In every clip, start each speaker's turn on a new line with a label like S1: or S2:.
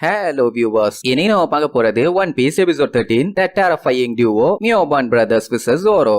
S1: Hello viewers இனி நம்ம பார்க்க போறது one piece episode thirteen the terrifying duo மியோபான் brothers versus ஓரோ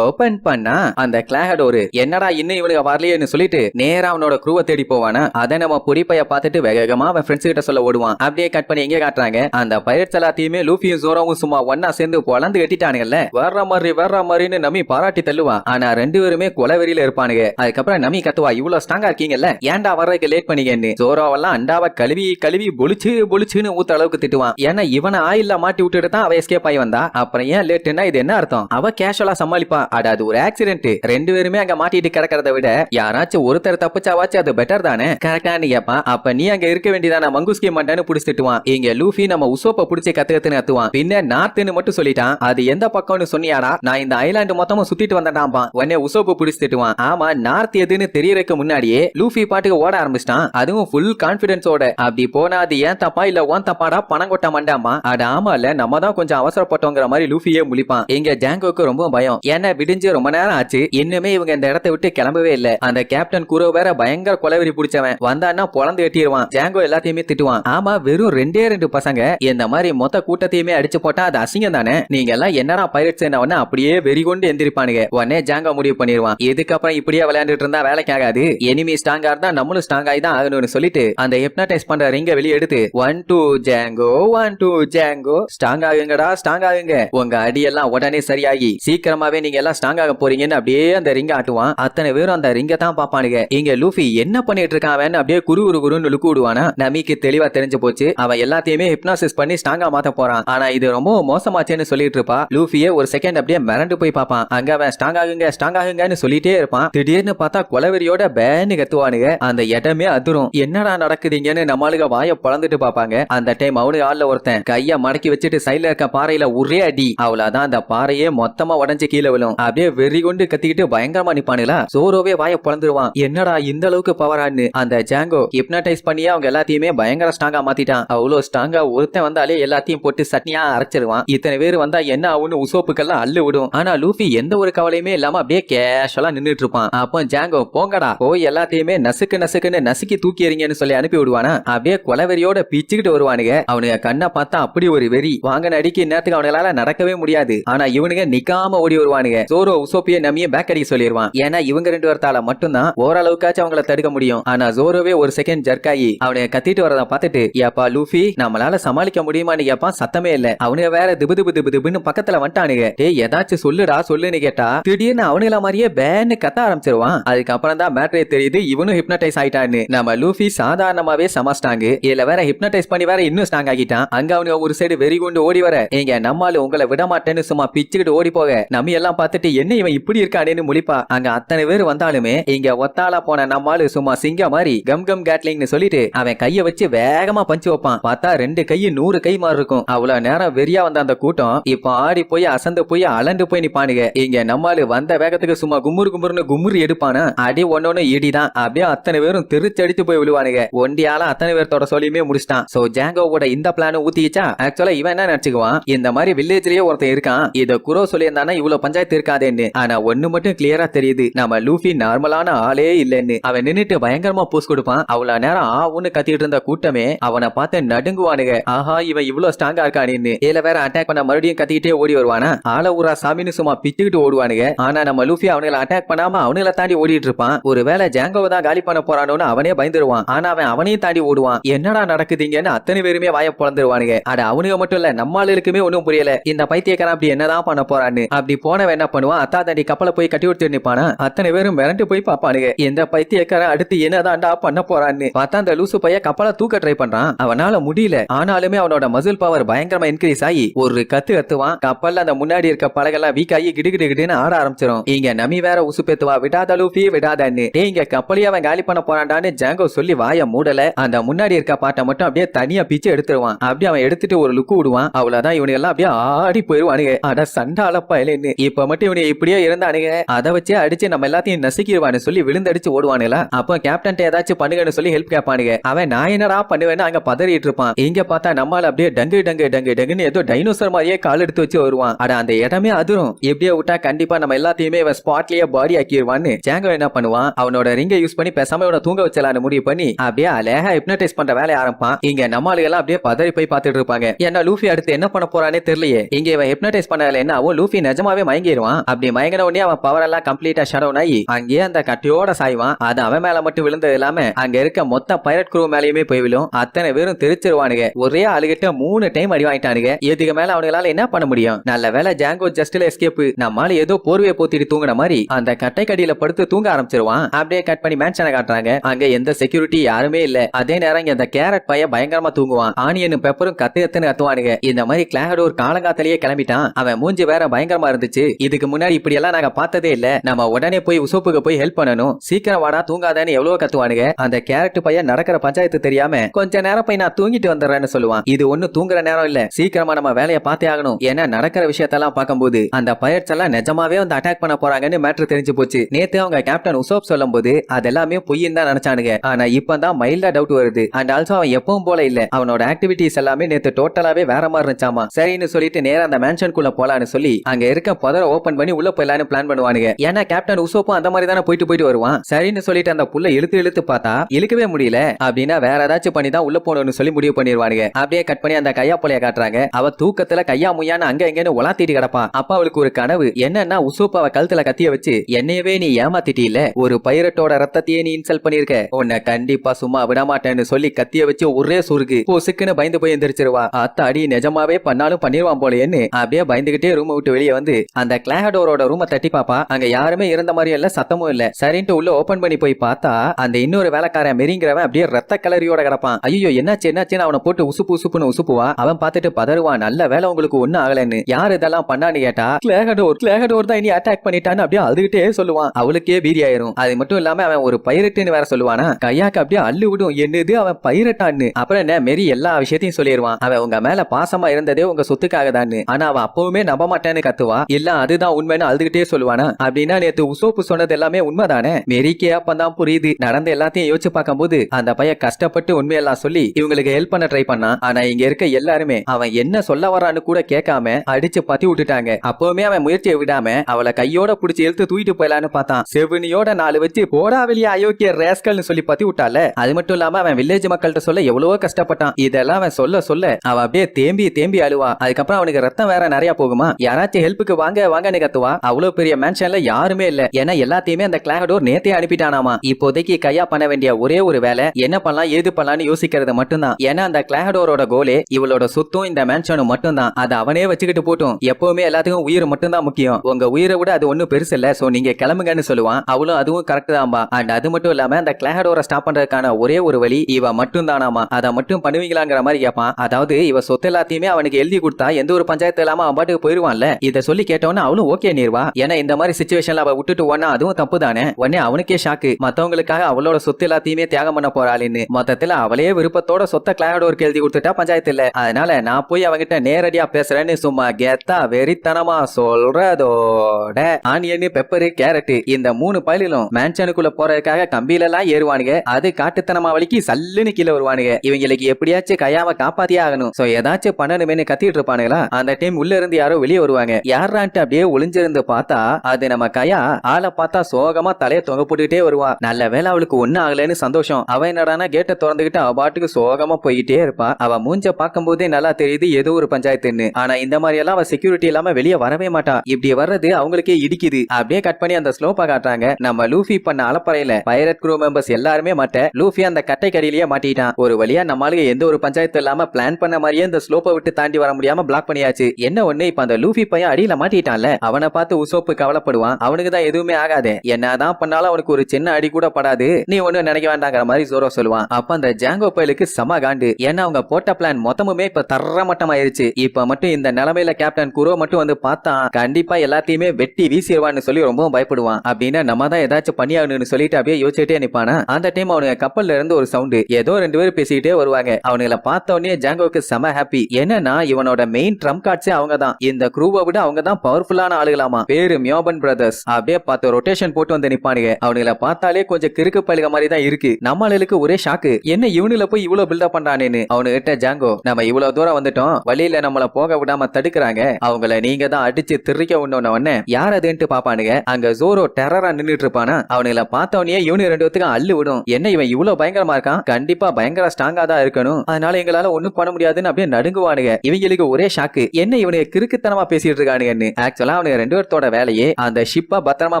S1: open பண்ணா அந்த கிளாகடோரு என்னடா இன்னும் இவனுக்கு வரலையேன்னு சொல்லிட்டு நேரா அவனோட குரூவை தேடி போவானா? அதை நம்ம புடிப்பைய பார்த்துட்டு வேகமா அவன் ஃப்ரெண்ட்ஸ் கிட்ட சொல்ல ஓடுவான். அப்படியே கட் பண்ணி எங்க காட்டுறாங்க? அந்த பைரட்ஸ் எல்லாத்தையுமே லூஃபியும் ஜோரோவும் சும்மா ஒன்னா சேர்ந்து பொலந்து கட்டிட்டானுங்கல்ல? வர்ற மாதிரி வர்ற மாதிரின்னு நம்பி பாராட்டி தள்ளுவான். ஆனா ரெண்டு பேருமே கொலவெறியில இருப்பானுங்க. அதுக்கப்புறம் நம்பி கத்துவா இவ்வளவு ஸ்ட்ராங்கா இருக்கீங்கல்ல? ஏன்டா வர்றதுக்கு லேட் பண்ணீங்கன்னு? ஜோரோவெல்லாம் அண்டாவை கழுவி கழுவி பொழிச்சு பொழிச்சுன்னு ஊத்த அளவுக்கு திட்டுவான். ஏன்னா இவனை ஆயில்ல மாட்டி விட்டுட்டு தான் அவ எஸ்கேப் ஆகி வந்தா. அப்புறம் ஏன் லேட்டுன்னா இது என்ன அர்த்தம்? அவ கேஷுவலா சமாளிப்பா. அட அது ஒரு ஆக்சிடென்ட் ரெண்டு பேருமே அங்க மாட்டிட்டு கிடக்கிறத விட யாராச்சும் ஒருத்தர் தப்பிச்சாவாச்சும் அது பெட்டர் தானே? கரெக்டானு கேப்பான் அப்ப? நீ அங்க இருக்க வேண்டியதான? மங்குஸ்கே மண்டன்னு புடிச்சு திட்டுவான். இங்க லூஃபி நம்ம உசோப்ப புடிச்சு கத்துக்கத்துன்னு அத்துவான். பின்ன நார்த்துன்னு மட்டும் சொல்லிட்டான். அது எந்த பக்கம்னு சொன்னியாடா? நான் இந்த ஐலாண்டு மொத்தமும் சுத்திட்டு வந்தேன்டாம்பா உடனே உசோப்பு புடிச்சு திட்டுவான். ஆமா நார்த் எதுன்னு தெரியறதுக்கு முன்னாடியே லூஃபி பாட்டுக்கு ஓட ஆரம்பிச்சிட்டான். அதுவும் ஃபுல் கான்பிடன்ஸோட அப்படி போனா அது ஏன் தப்பா இல்ல ஓன் தப்பாடா பணம் கொட்ட மாட்டாமா அட இல்ல நம்ம தான் கொஞ்சம் அவசரப்பட்டோங்கிற மாதிரி லூஃபியே முழிப்பான். இங்க ஜாங்கோக்கு ரொம்ப பயம். ஏன்னா தெரிஞ்சு ரொம்ப நேரம் ஆச்சு. இன்னுமே இவங்க இந்த இடத்தை விட்டு கிளம்பவே இல்ல. அந்த கேப்டன் குரோ வேற பயங்கர கொலவெறி பிடிச்சவன். வந்தான்னா பொழந்து வெட்டிடுவான் ஜாங்கோ எல்லாத்தையுமே திட்டுவான். ஆமா வெறும் ரெண்டே ரெண்டு பசங்க. இந்த மாதிரி மொத்த கூட்டத்தையுமே அடிச்சு போட்டா அது அசிங்கம் தானே? நீங்க எல்லாம் என்னடா பைரட்ஸ் என்ன அப்படியே வெறி கொண்டு எந்திரிப்பானுங்க. உடனே ஜாங்கோ முடிவு பண்ணிடுவான் இதுக்கப்புறம் இப்படியே விளையாண்டுட்டு இருந்தா வேலைக்கு ஆகாது. எனிமி ஸ்ட்ராங்கா இருந்தா நம்மளும் ஸ்ட்ராங் ஆகி தான் ஆகணும்னு சொல்லிட்டு அந்த ஹிப்னடைஸ் பண்ற ரிங்க வெளியே எடுத்து one two Jango one two Jango strong ஆகுங்கடா strong ஆகுங்க. உங்க அடியெல்லாம் உடனே சரியாகி சீக்கிரமாவே நீங்க எல்லாம் ஸ்ட்ராங் ஆக போறீங்கன்னு அப்படியே அந்த ரிங்க ஆட்டுவான். அத்தனை பேரும் அந்த ரிங்க தான் பாப்பானுங்க இங்க லூஃபி என்ன பண்ணிட்டு இருக்கான் அப்படியே குரு குரு குருன்னு லுக்கு விடுவானா? நமிக்கு தெளிவா தெரிஞ்சு போச்சு. அவன் எல்லாத்தையுமே ஹிப்னாசிஸ் பண்ணி ஸ்ட்ராங்கா மாத்த போறான். ஆனா இது ரொம்ப மோசமாச்சேன்னு சொல்லிட்டு இருப்பா. லூஃபியே ஒரு செகண்ட் அப்படியே மிரண்டு போய் பாப்பான் அங்க அவன் ஸ்ட்ராங் ஆகுங்க ஸ்ட்ராங் ஆகுங்கன்னு சொல்லிட்டே இருப்பான். திடீர்னு பார்த்தா கொலவெறியோட பேன்னு கத்துவானுங்க. அந்த இடமே அதிரும். என்னடா நடக்குதுங்கன்னு நம்மளுக்கு வாய பழந்துட்டு பாப்பாங்க அந்த டைம் அவனுக்கு ஆள்ல ஒருத்தன். கைய மடக்கி வச்சுட்டு சைடுல இருக்க பாறையில ஒரே அடி. அவ்வளவுதான். அந்த பாறையே மொத்தமா உடஞ்சு கீழே விழும். அப்படியே வெறி கொண்டு கத்திக்கிட்டு பயங்கரமா நிப்பானுங்களா? சோரோவே வாய பொழந்துருவான் என்னடா இந்த அளவுக்கு பவரான்னு அந்த ஜாங்கோ ஹிப்னடைஸ் பண்ணியே அவங்க எல்லாத்தையுமே பயங்கர ஸ்ட்ராங்கா மாத்திட்டான். அவ்வளவு ஸ்ட்ராங்கா ஒருத்தன் வந்தாலே எல்லாத்தையும் போட்டு சட்னியா அரைச்சிருவான். இத்தனை பேர் வந்தா என்ன ஆகும்னு உசோப்புக்கெல்லாம் அள்ளு விடும். ஆனா லூஃபி எந்த ஒரு கவலையுமே இல்லாம அப்படியே கேஷுவலா நின்னுட்டு இருப்பான் அப்போ ஜாங்கோ போங்கடா போய் எல்லாத்தையுமே நசுக்கு நசுக்குன்னு நசுக்கி தூக்கி எறிங்கன்னு சொல்லி அனுப்பி விடுவானா? அப்படியே கொலவெறியோட பிச்சுக்கிட்டு வருவானுங்க. அவனுங்க கண்ணை பார்த்தா அப்படி ஒரு வெறி. வாங்கின அடிக்கு நேரத்துக்கு அவனுங்களால நடக்கவே முடியாது. ஆனா இவனுங்க நிக்காம ஓடி வருவானுங்க. சோரோ உசோப்பிய நம்பிய பேக் அடிக்க சொல்லிடுவான் ஏன்னா இவங்க ரெண்டு வரத்தால மட்டும்தான் ஓரளவுக்காச்சும் அவங்கள தடுக்க முடியும். ஆனா ஜோரோவே ஒரு செகண்ட் ஜர்க்காயி அவனை கத்திட்டு வரத பார்த்துட்டு ஏப்பா லூஃபி நம்மளால சமாளிக்க முடியுமான்னு கேப்பான் சத்தமே இல்ல. அவனுங்க வேற திபு திபு திபு திபுன்னு பக்கத்துல வந்துட்டானுங்க. டே ஏதாச்சும் சொல்லுடா சொல்லுன்னு கேட்டா திடீர்னு அவனுங்கள மாதிரியே பேன்னு கத்த ஆரம்பிச்சிருவான். அதுக்கப்புறம் தான் மேட்ரே தெரியுது இவனும் ஹிப்னடைஸ் ஆயிட்டான்னு. நம்ம லூஃபி சாதாரணமாவே சமாஸ்டாங்க இதுல வேற ஹிப்னடைஸ் பண்ணி வேற இன்னும் ஸ்ட்ராங் ஆகிட்டான் அங்க அவனுங்க ஒரு சைடு வெறி கொண்டு ஓடி வர எங்க நம்மால உங்களை விட மாட்டேன்னு சும்மா பிச்சுக்கிட்டு ஓடி போக நம்ம எல்லாம் பார்த்துட்டு என்ன இவன் இப்படி இருக்கானேன்னு முழிப்பா. அங்க அத்தனை பேர் வந்தாலுமே இங்க ஒத்தாளா போன நம்மாலு சும்மா சிங்க மாதிரி கம் கம் கேட்லிங்னு சொல்லிட்டு அவன் கைய வச்சு வேகமா பஞ்சு வைப்பான். பார்த்தா ரெண்டு கை நூறு கை மாதிரி இருக்கும். அவ்வளவு நேரம் வெறியா வந்த அந்த கூட்டம் இப்ப ஆடி போய் அசந்து போய் அலண்டு போய் நிப்பானுங்க. இங்க நம்மாலு வந்த வேகத்துக்கு சும்மா கும்முரு கும்முருன்னு கும்முரு எடுப்பானா? அடி ஒன்னொன்னு இடிதான். அப்படியே அத்தனை பேரும் திருச்சடிச்சு போய் விழுவானுங்க. ஒண்டியால அத்தனை பேர்த்தோட சொல்லியுமே முடிச்சிட்டான். சோ ஜாங்கோவோட இந்த பிளான் ஊத்திச்சா ஆக்சுவலா இவன் என்ன நினைச்சுக்குவான்? இந்த மாதிரி வில்லேஜ்லயே ஒருத்தன் இருக்கான். இத குரோ சொல்லியிருந்தானா இவ்வளவு பஞ்சாயத்து இருக்காதேன்னு ஆனா ஒண்ணு மட்டும் கிளியரா தெரியுது. நம்ம லூஃபி நார்மலான ஆளே இல்லைன்னு. அவன் நின்னுட்டு பயங்கரமா போஸ் கொடுப்பான். அவ்வளவு நேரம் ஆவுன்னு கத்திட்டு இருந்த கூட்டமே அவனை பார்த்து நடுங்குவானுங்க. ஆஹா இவன் இவ்வளவு ஸ்ட்ராங்கா இருக்கானேன்னு. ஏல வேற அட்டாக் பண்ண மறுபடியும் கத்திக்கிட்டே ஓடி வருவானா? ஆள ஊரா சாமின்னு சும்மா பிச்சுக்கிட்டு ஓடுவானுங்க. ஆனா நம்ம லூஃபி அவனுங்களை அட்டாக் பண்ணாம அவனுங்களை தாண்டி ஓடிட்டு இருப்பான். ஒருவேளை ஜாங்கோவை தான் காலி பண்ண போறானோன்னு அவனே பயந்துருவான். ஆனா அவன் அவனையும் தாண்டி ஓடுவான். என்னடா நடக்குதுங்கன்னு அத்தனை பேருமே வாய பொழந்துருவானுங்க. அட அவனுங்க மட்டும் இல்ல நம்ம ஆளுக்குமே ஒண்ணும் புரியல. இந்த பைத்தியக்காரன் அப்படி என்னதான் பண்ண போறான்னு. அப்படி போனவன் என்ன பண்ணுவான்? அத்தா தாண்டி கப்பலை போய் கட்டி விட்டு நிப்பானா? அத்தனை பேரும் மிரண்டு போய் பாப்பானுங்க இந்த பைத்தியக்காரன் அடுத்து என்னதான்டா பண்ண போறான்னு? பார்த்தா அந்த லூசு பைய கப்பலை தூக்க ட்ரை பண்றான். அவனால முடியல. ஆனாலுமே அவனோட மசில் பவர் பயங்கரமா இன்க்ரீஸ் ஆகி ஒரு கத்து கத்துவான். கப்பல்ல அந்த முன்னாடி இருக்க பழகெல்லாம் வீக் ஆகி கிடு கிடுன்னு ஆட ஆரம்பிச்சிடும் இங்க நமி வேற உசு பேத்துவா விடாத லூஃபி விடாதன்னு டேய் இங்க கப்பலையே அவன் காலி பண்ண போறான்டான்னு ஜாங்கோ சொல்லி வாய மூடல. அந்த முன்னாடி இருக்க பாட்டை மட்டும் அப்படியே தனியா பிச்சு எடுத்துருவான். அப்படியே அவன் எடுத்துட்டு ஒரு லுக்கு விடுவான். அவ்வளவுதான் இவனுக்கு எல்லாம் அப்படியே ஆடி போயிருவானுங்க. அட சண்டால பயலேன்னு. இப்ப மட்டும் இவனுக்கு இவனு இப்படியே இருந்தானுங்க அதை வச்சு அடிச்சு நம்ம எல்லாத்தையும் நசுக்கிடுவான்னு சொல்லி விழுந்தடிச்சு ஓடுவானுல அப்போ கேப்டன் ஏதாச்சும் பண்ணுங்கன்னு சொல்லி ஹெல்ப் கேட்பானுங்க. அவன் நான் என்னடா பண்ணுவேன்னு அங்க பதறிட்டு இருப்பான். இங்க பார்த்தா நம்மால அப்படியே டங்கு டங்கு டங்கு டங்குன்னு ஏதோ டைனோசர் மாதிரியே கால் எடுத்து வச்சு வருவான். அட அந்த இடமே அதிரும். எப்படியே விட்டா கண்டிப்பா நம்ம எல்லாத்தையுமே இவன் ஸ்பாட்லயே பாடி ஆக்கிடுவான்னு ஜாங்கோ என்ன பண்ணுவான்? அவனோட ரிங்கை யூஸ் பண்ணி பேசாம இவனை தூங்க வச்சலான்னு முடிவு பண்ணி அப்படியே அழகா ஹிப்னடைஸ் பண்ற வேலையை ஆரம்பிப்பான். இங்க நம்மளுக்கு எல்லாம் அப்படியே பதறி போய் பார்த்துட்டு இருப்பாங்க. ஏன்னா லூஃபி அடுத்து என்ன பண்ண போறானே தெரியலையே. இங்க இவன் ஹிப்னடைஸ் பண்ணல என்ன ஆகும்? லூஃபி நிஜமாவே மயங்கிடுவான் அப்படி மயங்கின உடனே அவன் பவர் எல்லாம் கம்ப்ளீட்டா ஷடவுன் ஆகி அங்கேயே அந்த கட்டியோட சாய்வான். அது அவன் மேல மட்டும் விழுந்தது இல்லாம அங்க இருக்க மொத்த பைரட் குரூ மேலயுமே போய் விழும். அத்தனை பேரும் தெரிச்சிருவானுங்க. ஒரே ஆளுகிட்ட மூணு டைம் அடி வாங்கிட்டானுங்க. இதுக்கு மேல அவனுங்களால என்ன பண்ண முடியும்? நல்ல வேலை ஜாங்கோ ஜஸ்ட்ல எஸ்கேப் நம்மால ஏதோ போர்வையை போத்திட்டு தூங்குன மாதிரி அந்த கட்டை கடியில படுத்து தூங்க ஆரம்பிச்சிருவான். அப்படியே கட் பண்ணி மேன்ஷனை காட்டுறாங்க. அங்க எந்த செக்யூரிட்டி யாருமே இல்ல. அதே நேரம் இங்க அந்த கேரட் பையன் பயங்கரமா தூங்குவான். ஆனியனும் பெப்பரும் கத்து கத்துன்னு கத்துவானுங்க. இந்த மாதிரி கிளாகடோர் காலங்காத்திலேயே கிளம்பிட்டான். அவன் மூஞ்சி வேற பயங்கரமா இருந்துச்சு. இதுக்கு முன்னாடி இப்படி எல்லாம் நாங்க பார்த்ததே இல்ல. நம்ம உடனே போய் உசோப்புக்கு போய் ஹெல்ப் பண்ணணும். சீக்கிரம் வாடா தூங்காதேன்னு எவ்வளவு கத்துவானுங்க. அந்த கேரட் பையன் நடக்கிற பஞ்சாயத்து தெரியாம கொஞ்ச நேரம் போய் நான் தூங்கிட்டு வந்துடுறேன்னு சொல்லுவான். இது ஒண்ணு தூங்குற நேரம் இல்ல. சீக்கிரமா நம்ம வேலையை பார்த்தே ஆகணும். ஏன்னா நடக்கிற விஷயத்தெல்லாம் பார்க்கும்போது அந்த பயிற்சி எல்லாம் நிஜமாவே வந்து அட்டாக் பண்ண போறாங்கன்னு மேட்ரு தெரிஞ்சு போச்சு. நேத்து அவங்க கேப்டன் உசோப் சொல்லும் போது அது எல்லாமே பொய்ன்னு தான் நினைச்சானுங்க. ஆனா இப்பதான் மைல்டா டவுட் வருது. அண்ட் ஆல்சோ அவன் எப்பவும் போல இல்ல. அவனோட ஆக்டிவிட்டிஸ் எல்லாமே நேத்து டோட்டலாவே வேற மாதிரி இருந்துச்சாமா. சரின்னு சொல்லிட்டு நேரம் அந்த மேன்ஷனுக்குள்ள போலான்னு சொல்லி அங்க இருக்க புதரை ஓபன் பண்ணி பண்ணி உள்ள போயிடலான்னு பிளான் பண்ணுவானுங்க. ஏன்னா கேப்டன் உசோப்பும் அந்த மாதிரி தானே போயிட்டு போயிட்டு வருவான். சரின்னு சொல்லிட்டு அந்த புள்ள இழுத்து இழுத்து பார்த்தா இழுக்கவே முடியல. அப்படின்னா வேற ஏதாச்சும் பண்ணி தான் உள்ள போகணும்னு சொல்லி முடிவு பண்ணிடுவானுங்க. அப்படியே கட் பண்ணி அந்த கையா புள்ளைய காட்டுறாங்க. அவ தூக்கத்துல கையா முய்யான்னு அங்க எங்கன்னு உலாத்திட்டு கிடப்பா. அப்ப அவளுக்கு ஒரு கனவு. என்னன்னா உசோப்பு அவ கழுத்துல கத்திய வச்சு என்னையவே நீ ஏமாத்திட்டீல ஒரு பைரட்டோட ரத்தத்தையே நீ இன்சல்ட் பண்ணிருக்க. உன்னை கண்டிப்பா சும்மா விட மாட்டேன்னு சொல்லி கத்திய வச்சு ஒரே சுருக்கு. பொசுக்குன்னு பயந்து போய் எந்திரிச்சிருவா. அத்த அடி நிஜமாவே பண்ணாலும் பண்ணிருவான் போலயேன்னு அப்படியே பயந்துகிட்டே ரூம் விட்டு வெளியே வந்து அந்த கிளாடோரோட ரூமை தட்டி பாப்பா அங்க யாருமே இருந்த மாதிரி இல்ல சத்தமும் இல்ல. சரின்ட்டு உள்ள ஓபன் பண்ணி போய் பார்த்தா அந்த இன்னொரு வேலைக்காரன் மெரிங்கிறவன் அப்படியே ரத்த கலரியோட கிடப்பான். ஐயோ என்னாச்சு என்னாச்சுன்னு அவனை போட்டு உசுப்பு உசுப்புன்னு உசுப்புவா. அவன் பார்த்துட்டு பதறுவான். நல்ல வேலை உங்களுக்கு ஒண்ணும் ஆகலன்னு. யார் இதெல்லாம் பண்ணான்னு கேட்டா கிளேகடோர் கிளேகடோர் தான் இனி அட்டாக் பண்ணிட்டான்னு அப்படியே அழுதுகிட்டே சொல்லுவான். அவளுக்கே பீதி ஆயிரும். அது மட்டும் இல்லாம அவன் ஒரு பைரட்டுன்னு வேற சொல்லுவானா? கையாக்கு அப்படியே அள்ளு விடும். என்னது அவன் பைரட்டான்னு. அப்புறம் என்ன மெரி எல்லா விஷயத்தையும் சொல்லிடுவான் அவன் உங்க மேல பாசமா இருந்ததே உங்க சொத்துக்காக தான் ஆனா அவன் அப்பவுமே நம்ப மாட்டேன்னு கத்துவா. இல்ல அதுதான் உண்மைன்னு அழுதுகிட்டே சொல்லுவானா? அப்படின்னா நேத்து உசோப்பு சொன்னது எல்லாமே உண்மைதானே? மெரிக்கே அப்பதான் புரியுது. நடந்த எல்லாத்தையும் யோசிச்சு பார்க்கும்போது அந்த பையன் கஷ்டப்பட்டு உண்மையெல்லாம் சொல்லி இவங்களுக்கு ஹெல்ப் பண்ண ட்ரை பண்ணான். ஆனா இங்க இருக்க எல்லாருமே அவன் என்ன சொல்ல வரான்னு கூட கேட்காம அடிச்சு பத்தி விட்டுட்டாங்க. அப்பவுமே அவன் முயற்சியை விடாம அவளை கையோட புடிச்சு இழுத்து தூக்கிட்டு போயலான்னு பார்த்தான். செவனியோட நாலு வச்சு போடா வெளியே அயோக்கிய ரேஸ்கல்னு சொல்லி பத்தி விட்டால அது மட்டும் இல்லாம அவன் வில்லேஜ் மக்கள்கிட்ட சொல்ல எவ்வளவோ கஷ்டப்பட்டான். இதெல்லாம் அவன் சொல்ல சொல்ல அவன் அப்படியே தேம்பி தேம்பி அழுவான் அதுக்கப்புறம் அவனுக்கு ரத்தம் வேற நிறைய போகுமா? யாராச்சும் ஹெல்ப்புக்கு வாங்க வாங்க எனக்கு கத்துவா? அவ்வளவு பெரிய மேன்ஷன்ல யாருமே இல்ல. ஏன்னா எல்லாத்தையுமே அந்த கிளாகடோர் நேத்தே அனுப்பிட்டானாமா. இப்போதைக்கு கையா பண்ண வேண்டிய ஒரே ஒரு வேலை என்ன பண்ணலாம் ஏது பண்ணலாம்னு யோசிக்கிறது மட்டும்தான். ஏன்னா அந்த கிளாகடோரோட கோலே இவளோட சொத்தும் இந்த மேன்ஷனும் மட்டும்தான். அதை அவனே வச்சுக்கிட்டு போட்டும். எப்பவுமே எல்லாத்துக்கும் உயிர் மட்டும்தான் முக்கியம். உங்க உயிரை விட அது ஒண்ணும் பெருசு இல்ல. சோ நீங்க கிளம்புங்கன்னு சொல்லுவான். அவளும் அதுவும் கரெக்ட் தான்பா. அண்ட் அது மட்டும் இல்லாம அந்த கிளாகடோரை ஸ்டாப் பண்றதுக்கான ஒரே ஒரு வழி இவ மட்டும் தானாமா அதை மட்டும் பண்ணுவீங்களாங்கிற மாதிரி கேட்பான் அதாவது இவ சொத்து எல்லாத்தையுமே அவனுக்கு எழுதி கொடுத்தா எந்த ஒரு பஞ்சாயத்து இல்லாம அவன் பாட்டுக்கு போயிருவான்ல. இதை சொல்லி கேட்டவன அவளும் ஓகே நீர்வா. ஏன்னா இந்த மாதிரி சுச்சுவேஷன்ல அவ விட்டுட்டு ஒன்னா அதுவும் தப்பு தானே? உடனே அவனுக்கே ஷாக்கு மத்தவங்களுக்காக அவளோட சொத்து எல்லாத்தையுமே தியாகம் பண்ண போறாளின்னு மொத்தத்துல அவளே விருப்பத்தோட சொத்த கிளாகடோருக்கு எழுதி கொடுத்துட்டா பஞ்சாயத்து இல்ல அதனால நான் போய் அவங்கிட்ட நேரடியா பேசுறேன்னு சும்மா கெத்தா வெறித்தனமா சொல்றதோட. ஆனியன் பெப்பரு கேரட் இந்த மூணு பயிலும் மேன்ஷனுக்குள்ள போறதுக்காக கம்பியில எல்லாம் ஏறுவானுங்க. அது காட்டுத்தனமா வலிக்கு சல்லுன்னு கீழே வருவானுங்க. இவங்களுக்கு எப்படியாச்சும் கையாம காப்பாத்தியே ஆகணும். சோ ஏதாச்சும் பண்ணணுமேனு கத்திட்டு இருப்பானுங்களா? அந்த டைம் உள்ள இருந்து யாரோ வெளியே வருவாங்க. யாரான்ட்டு அப்படியே ஒளிஞ்சிருந்து பார்த்தா அது நம்ம கையா? ஆளை பார்த்தா சோகமா தலைய தொங்க போட்டுக்கிட்டே வருவா. நல்ல வேலை அவளுக்கு ஒண்ணு ஆகலைன்னு சந்தோஷம். அவன் என்னடானா கேட்டை திறந்துகிட்டு அவ பாட்டுக்கு சோகமா போயிட்டே இருப்பா. அவ மூஞ்ச பார்க்கும் போதே நல்லா தெரியுது ஏதோ ஒரு பஞ்சாயத்துன்னு. ஆனா இந்த மாதிரி எல்லாம் அவ செக்யூரிட்டி இல்லாம வெளியே வரவே மாட்டா. இப்படி வர்றது அவங்களுக்கே இடிக்குது. அப்படியே கட் பண்ணி அந்த ஸ்லோப்பா காட்டுறாங்க. நம்ம லூஃபி பண்ண அலப்பறையில பைரட் குரூ மெம்பர்ஸ் எல்லாருமே மாட்ட. லூஃபி அந்த கட்டை கடையிலேயே மாட்டிட்டான் ஒரு வழியா நம்மளுக்கு எந்த ஒரு பஞ்சாயத்து இல்லாம பிளான் பண்ண மாதிரியே இந்த ஸ்லோப்பை விட்டு தாண்டி வர முடியாம பிளாக் பண்ணியாச்சு. என்ன ஒண்ணு? இப்ப அந்த லூஃபி பையன் அடியில மாட்டிட்டான்ல. அவன் அவனை பார்த்து உசோப்பு கவலைப்படுவான். அவனுக்கு தான் எதுவுமே ஆகாது. என்னதான் பண்ணாலும் அவனுக்கு ஒரு சின்ன அடி கூட படாது. நீ ஒண்ணு நினைக்க வேண்டாங்கிற மாதிரி ஜோரோ சொல்லுவான். அப்ப அந்த ஜாங்கோ பயலுக்கு செம காண்டு. ஏன்னா அவங்க போட்ட பிளான் மொத்தமுமே இப்ப தர மட்டமாயிருச்சு இப்ப மட்டும் இந்த நிலைமையில கேப்டன் குரோ மட்டும் வந்து பார்த்தான் கண்டிப்பா எல்லாத்தையுமே வெட்டி வீசிடுவான்னு சொல்லி ரொம்பவும் பயப்படுவான். அப்படின்னா நம்ம தான் ஏதாச்சும் பண்ணியாகணும்னு சொல்லிட்டு அப்படியே யோசிச்சுட்டே நிப்பானா? அந்த டைம் அவனுங்க கப்பல்ல இருந்து ஒரு சவுண்டு ஏதோ ரெண்டு பேரும் பேசிக்கிட்டே வருவாங்க. அவனுங்களை பார்த்த உடனே ஜாங்கோக்கு செம ஹாப்பி என்னன்னா இவனோட மெயின் ட்ரம் கார்ட்ஸே அவங்க தான் இந்த குரூவை விட அவங்க தான் பவர்ஃபுல்லான ஆள் ஆளுகளாமா பேரு மியோபன் பிரதர்ஸ் அப்படியே பார்த்து ரொட்டேஷன் போட்டு வந்து நிப்பானுங்க. அவனுங்கள பார்த்தாலே கொஞ்சம் கிறுக்கு பழுக மாதிரி தான் இருக்கு. நம்ம ஆளுகளுக்கு ஒரே ஷாக்கு என்ன இவனுல போய் இவ்வளவு பில்டப் பண்றானேன்னு. அவனு கிட்ட ஜாங்கோ நம்ம இவ்வளவு தூரம் வந்துட்டோம். வழியில நம்மள போக விடாம தடுக்கிறாங்க. அவங்கள நீங்க தான் அடிச்சு திருக்க உடனே உடனே யார் அதுன்ட்டு பாப்பானுங்க அங்க ஜோரோ டெரரா நின்னுட்டு இருப்பானா? அவனுங்கள பார்த்தவனே இவனு ரெண்டு பேத்துக்கும் அள்ளு விடும். என்ன இவன் இவ்வளவு பயங்கரமா இருக்கான்? கண்டிப்பா பயங்கர ஸ்ட்ராங்கா தான் இருக்கணும். அதனால எங்களால ஒண்ணும் பண்ண முடியாதுன்னு அப்படியே நடுங்குவானுங்க. இவங்களுக்கு ஒரே ஷாக்கு என்ன இவனுக்கு கிறுக்குத்தனமா பேசிட்டு இருக்கானுங்கன்னு. ஆக்சுவலா அவனுக்கு ரெண்டு பேர்த்தோட வேலையே அந்த ஷிப்பா பத்திரமா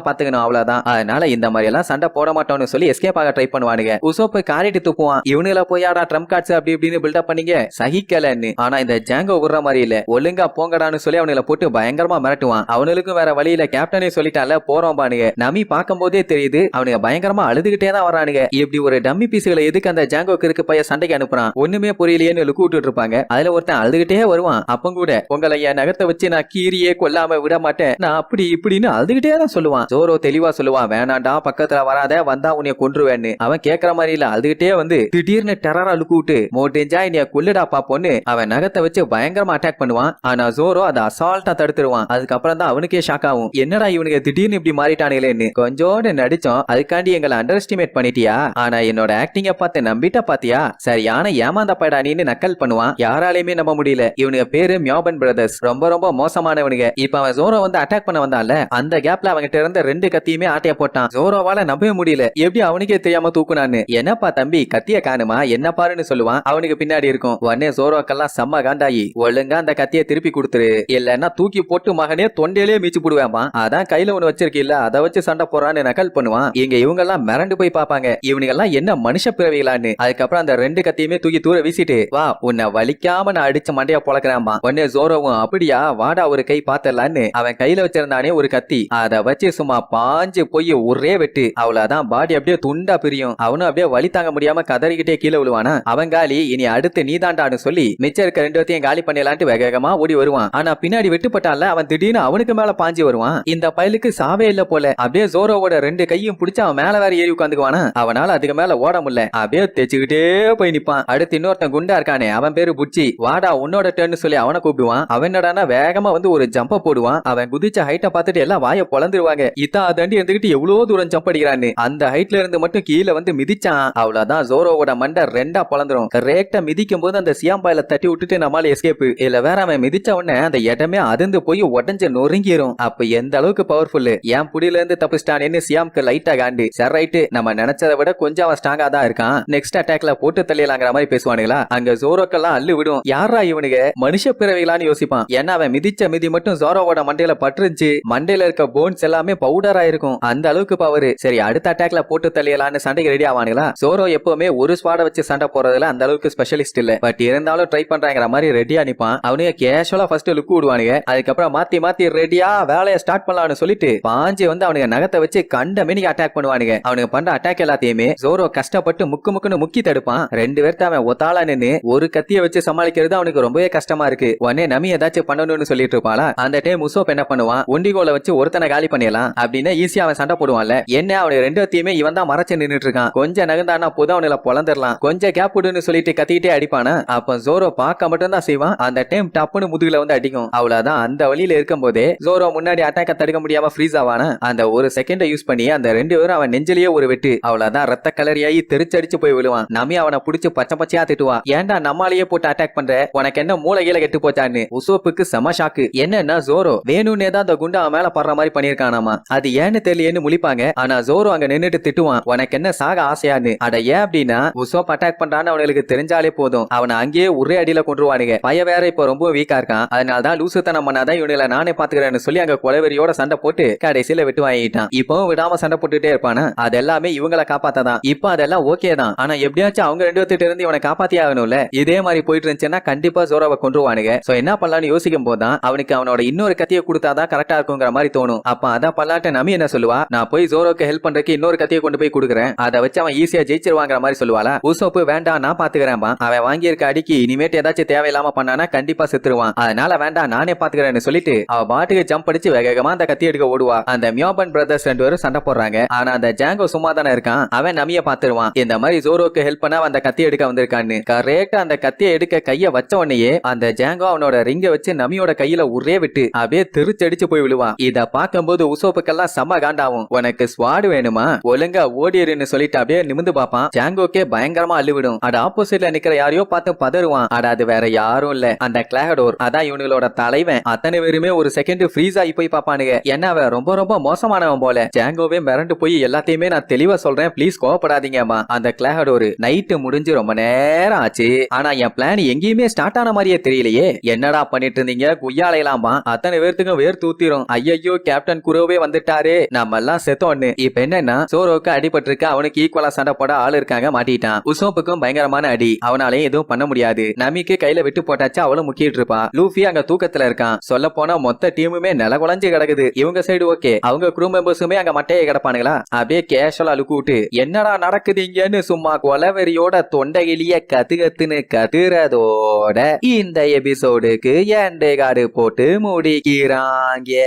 S1: பாத்துக்கணும் அவ்வளவுதான். அதனால இந்த மாதிரி எல்லாம் சண்டை போட மாட்டோம்னு சொல்லி எஸ்கேப் ஆக ட்ரை பண்ணுவானுங்க. உசோப்பு காரிட்டு துப்புவான். இவனுல போய் ஆடா ட்ரம் கார்ட்ஸ் அப்படி இப்படின்னு பில்டப் பண்ணீங்க? சகிக்கலன்னு. ஆனா இந்த ஜாங்கோ விடுற மாதிரி இல்ல. ஒழுங்கா போங்கடான்னு சொல்லி அவனுல போட்டு பயங்கரமா மிரட்டுவான். அவனுக்கும் வேற வழியில கேப்டனே சொல்லிட்டால போறோம் பானுங்க. நமி பார்க்கும் போதே தெரியுது அவனுக்கு பயங்கரமா அழுதுகிட்டே தான் வரானுங்க இப்படி ஒரு டம்மி பீஸுகளை எதுக்கு அந்த ஜாங்கோ இருக்கு பைய சண்டைக்கு அனுப்புறான்? ஒண்ணுமே புரியலையேன்னு லுக்கு விட்டுட்டு இருப்பாங்க. அதுல ஒருத்தன் அழுதுகிட்டே வருவான். அப்ப கூட உங்களை என் நகத்தை வச்சு நான் கீரியே கொல்லாம விட மாட்டேன். நான் அப்படி இப்படின்னு அழுதுகிட்டே தான் சொல்லுவான். ஜோரோ தெளிவா சொல்லுவான். வேணாண்டா பக்கத்துல வராத வந்தா உன்னைய கொன்றுவேன்னு. அவன் கேக்குற மாதிரி இல்ல. அழுதுகிட்டே வந்து திடீர்னு டெரரா அழுக்கூட்டு மோட்டேஞ்சா என்னைய கொல்லுடா பாப்போன்னு. அவன் நகத்தை வச்சு பயங்கரமா அட்டாக் பண்ணுவான். ஆனா ஜோரோ அதை அசால்ட்டா தடுத்துருவான். அதுக்கப்புறம் தான் அவனுக்கே ஷாக் ஆகும். என்னடா இவனுக்கு திடீர்னு இப்படி மாறிட்டானுங்களேன்னு. கொஞ்சோண்டு நடிச்சோம். அதுக்காண்டி எங்களை அண்டர் எஸ்டிமேட் பண்ணிட்டியா? ஆனா என்னோட ஆக்டிங்க பார்த்து நம்பிட்ட பாத்தியா? சரியான ஏமாந்த படானின்னு நீன்னு நக்கல் பண்ணுவான். யாராலையுமே நம்ப முடியல. இவனுக்கு பேரு மியோபன் பிரதர்ஸ் ரொம்ப ரொம்ப மோசமானவனுங்க. இப்ப அவன் ஜோரோ வந்து அட்டாக் பண்ண வந்தான்ல அந்த கேப்ல அவங்கிட்ட இருந்த ரெண்டு கத்தியுமே ஆட்டைய போட்டான். ஜோரோவால நம்பவே முடியல. எப்படி அவனுக்கே தெரியாம தூக்குனான்னு. என்னப்பா தம்பி கத்திய காணுமா? என்ன பாருன்னு சொல்லுவான். அவனுக்கு பின்னாடி இருக்கும். உடனே ஜோரோக்கெல்லாம் செம்ம காண்டாயி. ஒழுங்கா அந்த கத்திய திருப்பி கொடுத்துரு. இல்லன்னா தூக்கி போட்டு மகனே தொண்டையிலே மீச்சு போடுவேமா அதான் கையில ஒண்ணு வச்சிருக்கீல்ல அதை வச்சு சண்டை போறான்னு நக்கல் பண்ணுவான். இங்க இவங்க எல்லாம் மிரண்டு போய் பாப்பாங்க இவனுங்க எல்லாம் என்ன மனுஷ பிறவிகளான்னு. அதுக்கப்புறம் அந்த ரெண்டு கத்தியுமே தூக்கி தூர வீசிட்டு வா உன்னை வலிக்காம நான் அடிச்ச மண்டைய பொழக்கிறாமா உடனே ஜோரோவும் அப்படியா வாடா ஒரு கை பாத்திரலான்னு அவன் கையில வச்சிருந்தானே ஒரு கத்தி. அத வச்சு சும்மா பாஞ்சு போய் ஒரே வெட்டு. அவ்வளவுதான் பாடி அப்படியே துண்டா பிரியும். அவனும் அப்படியே வலி தாங்க முடியாம கதறிக்கிட்டே கீழே விழுவானா? அவன் காலி இனி அடுத்து நீதாண்டான்னு சொல்லி மிச்சம் இருக்க ரெண்டு பேத்தையும் காலி பண்ணிடலான்ட்டு வேகமா ஓடி வருவான். ஆனா பின்னாடி வெட்டுப்பட்டால அவன் திடீர்னு அவனுக்கு மேல பாஞ்சு வருவான். இந்த பயலுக்கு சாவே இல்ல போல. அப்படியே ஜோரோவோட ரெண்டு கையும் பிடிச்சு அவன் மேல வேற ஏறி உட்காந்துக்குவானா? அவனால அதுக்கு மேல ஓட முடியல. அப்படியே தேய்ச்சிக்கிட்டே போய் நிப்பான். அடுத்து இன்னொருத்தன் குண்டா இருக்கானே அவன் பேரு புச்சி. வாடா உன்னோட டேர்னு சொல்லி அவனை கூப்பிடுவான். அவன் என்னடானா வேகமா வந்து ஒரு ஜம்ப போடுவான். அவன் குதிச்ச ஹைட்ட பார்த்துட்டு எல்லாம் வாய பொழந்துருவாங்க. இதான் அதாண்டி இருந்துகிட்டு எவ்வளவு தூரம் ஜம்ப் அடிக்கிறான்னு. அந்த ஹைட்ல இருந்து மட்டும் கீழே வந்து மிதிச்சான். அவ்வளவுதான் ஜோரோவோட மண்டை ரெண்டா பொழந்துரும். கரெக்டா மிதிக்கும் போது அந்த சியாம்பாயில தட்டி விட்டுட்டு நம்மளால எஸ்கேப் இல்ல வேற அவன் மிதிச்ச உடனே அந்த இடமே அதிர்ந்து போய் உடஞ்சு நொறுங்கிரும். அப்ப எந்த அளவுக்கு பவர்ஃபுல் என் புடியில இருந்து தப்பிச்சிட்டானேன்னு சியாம்க்கு லைட்டா காண்டு. சரி ரைட்டு நம்ம நினைச்சதை விட கொஞ்சம் அவன் ஸ்ட்ராங்கா தான் இருக்கான். நெக்ஸ்ட் அட்டாக்ல போட்டு தள்ளியலாங்கிற மாதிரி பேசுவானுங்களா? அங்க ஜோரோக்கெல்லாம் அள்ளு விடும் யாரா இவனுங்க? மனுஷ பிறவிகளான்னு யோசிப்பான். ஏன்னா அவன் மிதிச்ச மிதி மட்டும் ஜோரோவோட மண்டையில பட்டுருச்சு. மண்டையில இருக்க போன்ஸ் எல்லாமே பவுடர் ஆயிருக்கும் அந்த அளவுக்கு பவர் சரி அடுத்த அட்டாக்ல போட்டு தள்ளியலான்னு சண்டைக்கு ரெடி ஆவானுங்களா? சோரோ எப்பவுமே ஒரு ஸ்பாட வச்சு சண்டை போறதுல அந்த அளவுக்கு ஸ்பெஷலிஸ்ட் இல்ல. பட் இருந்தாலும் ட்ரை பண்றாங்கிற மாதிரி ரெடியா நிப்பான். அவனுங்க கேஷுவலா ஃபர்ஸ்ட் லுக் விடுவானுங்க. அதுக்கப்புறம் மாத்தி மாத்தி ரெடியா வேலையை ஸ்டார்ட் பண்ணலாம்னு சொல்லிட்டு பாஞ்சி வந்து அவனுங்க நகத்தை வச்சு கண்ட மினிக்கு அட்டாக் பண்ணுவானுங்க. அவனுங்க பண்ற அட்டாக் எல்லாத்தையுமே ஜோரோ கஷ்டப்பட்டு முக்கு முக்குன்னு முக்கி தடுப்பான். ரெண்டு பேர்த்த அவன் ஒத்தாளா நின்னு ஒரு கத்திய வச்சு சமாளிக்கிறது அவனுக்கு ரொம்பவே கஷ்டமா இருக்கு. உடனே நமி ஏதாச்சும் பண்ணணும்னு சொல்லிட்டு இருப்பாளா? அந்த டைம் முசோப் என்ன பண்ணுவான். ஒண்டிகோல வச்சு ஒருத்தனை காலி பண்ணிடலாம். அப்படின்னு ஈஸியா அவன் சண்டை போடுவான்ல. என்ன அவனுக்கு ரெண்டு கத்தியுமே இவன் தான் மறைச்சு நின்னுட்டு இருக்கான். கொஞ்சம் நகர்ந்தானா போது அவனுல பொழந்துடலாம். கொஞ்சம் கேப் விடுன்னு சொல்லிட்டு கத்திக்கிட்டே அடிப்பானா? அப்ப ஜோரோ பார்க்க மட்டும் தான் செய்வான். அந்த டைம் டப்புன்னு முதுகுல வந்து அடிக்கும். அவ்வளவுதான். அந்த வழியில இருக்கும் போதே ஜோரோ முன்னாடி அட்டாக்க தடுக்க முடியாம ஃப்ரீஸ் ஆவானா? அந்த ஒரு செகண்ட யூஸ் பண்ணி அந்த ரெண்டு பேரும் அவன் நெஞ்சிலேயே ஒரு வெட்டு. அவ்வளவுதான். ரத்த கலரியாகி தெரிச்சடிச்சு போய் விழுவான். நம்மி அவனை புடிச்சு பச்சை பச்சையா திட்டுவான் ஏன்டா நம்மாலேயே போட்டு அட்டாக் பண்ற? உனக்கு என்ன மூளை கீழ கெட்டு போச்சான்னு? உசோப்புக்கு செம ஷாக்கு என்னன்னா ஜோரோ வேணும் வேணும்னே தான் அந்த குண்டா அவன் மேல படுற மாதிரி பண்ணிருக்கானாமா அது ஏன்னு தெரியலையேன்னு முழிப்பாங்க. ஆனா ஜோரோ அங்க நின்னுட்டு திட்டுவான். உனக்கு என்ன சாக ஆசையான்னு? அட ஏன் அப்படின்னா உசோப் அட்டாக் பண்றான்னு அவனுக்கு தெரிஞ்சாலே போதும். அவனை அங்கேயே ஒரே அடியில கொண்டுருவானுங்க பைய வேற இப்ப ரொம்ப வீக்கா இருக்கான். அதனால தான் லூசுத்தனம் பண்ணாதான் இவனுல நானே பாத்துக்கிறேன்னு சொல்லி அங்க கொலவெறியோட சண்டை போட்டு கடைசியில விட்டு வாங்கிட்டான். இப்பவும் விடாம சண்டை போட்டுட்டே இருப்பானா? அது எல்லாமே இவங்கள காப்பாத்ததான். இப்ப அதெல்லாம் ஓகே தான். ஆனா எப்படியாச்சும் அவங்க ரெண்டு பேர்த்திட்ட இருந்து இவனை காப்பாத்தி ஆகணும்ல? இதே மாதிரி போயிட்டு இருந்துச்சுன்னா கண்டிப்பா ஜோராவை கொண்டுருவானுங்க சோ என்ன பண்ணலாம்னு யோசிக்கும் போதுதான் அவனுக்கு அவனோட இன்னொரு கத்தியை கொடுத்தாதான் கரெக்டா இருக்குங்கிற மாதிரி தோணும். அப்ப அதான் பல்லாட்ட நம்பி என்ன சொல்லுவா? நான் போய் ஜோரோக்கு ஹெல்ப் பண்றதுக்கு இன்னொரு கத்தியை கொண்டு போய் கொடுக்குறேன். அதை வச்சு அவன் ஈஸியா ஜெயிச்சிருவாங்கிற மாதிரி சொல்லுவாளா? உசோப்பு வேண்டாம் நான் பாத்துக்கிறேன்பா. அவன் வாங்கியிருக்க அடிக்கு இனிமேட்டு ஏதாச்சும் தேவையில்லாம பண்ணானா கண்டிப்பா செத்துருவான். அதனால வேண்டாம் நானே பாத்துக்கிறேன்னு சொல்லிட்டு அவ பாட்டுக்கு ஜம்ப் அடிச்சு வேகமா அந்த கத்தி எடுக்க ஓடுவா. அந்த மியோபன் பிரதர்ஸ் ரெண்டு பேரும் சண்டை போடுறாங்க. ஆனா அந்த ஜாங்கோ சும்மா தானே இருக்கான். அவன் நமிய பாத்துருவான். இந்த மாதிரி ஜோரோக்கு ஹெல்ப் பண்ண அந்த கத்தி எடுக்க வந்திருக்கான்னு. கரெக்டா அந்த கத்தியை எடுக்க கைய வச்ச உடனேயே அந்த ஜாங்கோ அவனோட ரிங்க வச்சு நமியோட கையில ஒரே விட்டு அப்படியே தெரு தெரிச்சடிச்சு போய் விழுவான் இத பார்க்கும்போது உசோப்புக்கெல்லாம் செம்ம காண்டாவும். உனக்கு ஸ்வாடு வேணுமா? ஒழுங்கா ஓடிடுன்னு சொல்லிட்டு அப்படியே நிமிந்து பாப்பான் ஜாங்கோக்கே பயங்கரமா அள்ளிவிடும் அட ஆப்போசிட்ல நிக்கிற யாரையோ பார்த்து பதறுவான். அட அது வேற யாரும் இல்ல. அந்த கிளாகடோர் அதான் இவனுங்களோட தலைவன். அத்தனை பேருமே ஒரு செகண்ட் ஃப்ரீஸ் ஆகி போய் பாப்பானுங்க என்ன அவன்? ரொம்ப ரொம்ப மோசமானவன் போல. ஜாங்கோவே மிரண்டு போய் எல்லாத்தையுமே நான் தெளிவா சொல்றேன். ப்ளீஸ் கோவப்படாதீங்கம்மா. அந்த கிளாகடோர் நைட்டு முடிஞ்சு ரொம்ப நேரம் ஆச்சு. ஆனா என் பிளான் எங்கேயுமே ஸ்டார்ட் ஆன மாதிரியே தெரியலையே. என்னடா பண்ணிட்டு இருந்தீங்க? குய்யாலையலாமா அத்தனை பேர்த்துக்கும் வேர் தூத்திரும். ஐயையோ கேப்டன் குரோவே வந்துட்டாரு. நம்ம எல்லாம் செத்தோன்னு. இப்ப என்னன்னா சோரோக்கு அடிபட்டு இருக்க அவனுக்கு ஈக்குவலா சண்டை போட ஆள் இருக்காங்க மாட்டிட்டான். உசோப்புக்கும் பயங்கரமான அடி. அவனாலையும் எதுவும் பண்ண முடியாது. நமிக்கு கையில விட்டு போட்டாச்சு அவளும் முக்கிட்டு இருப்பா. லூஃபி அங்க தூக்கத்துல இருக்கான் சொல்ல போனா மொத்த டீமுமே நில குழஞ்சு கிடக்குது. இவங்க சைடு ஓகே அவங்க குரூ மெம்பர்ஸுமே அங்க மட்டையை கிடப்பானுங்களா? அப்படியே கேஷுவலா லுக்கு விட்டு என்னடா நடக்குது இங்கன்னு? சும்மா கொலவெறியோட தொண்டையிலேயே கத்து கத்துன்னு கத்துறதோட இந்த எபிசோடுக்கு எண்டே கார்டு போட்டு வாங்கிய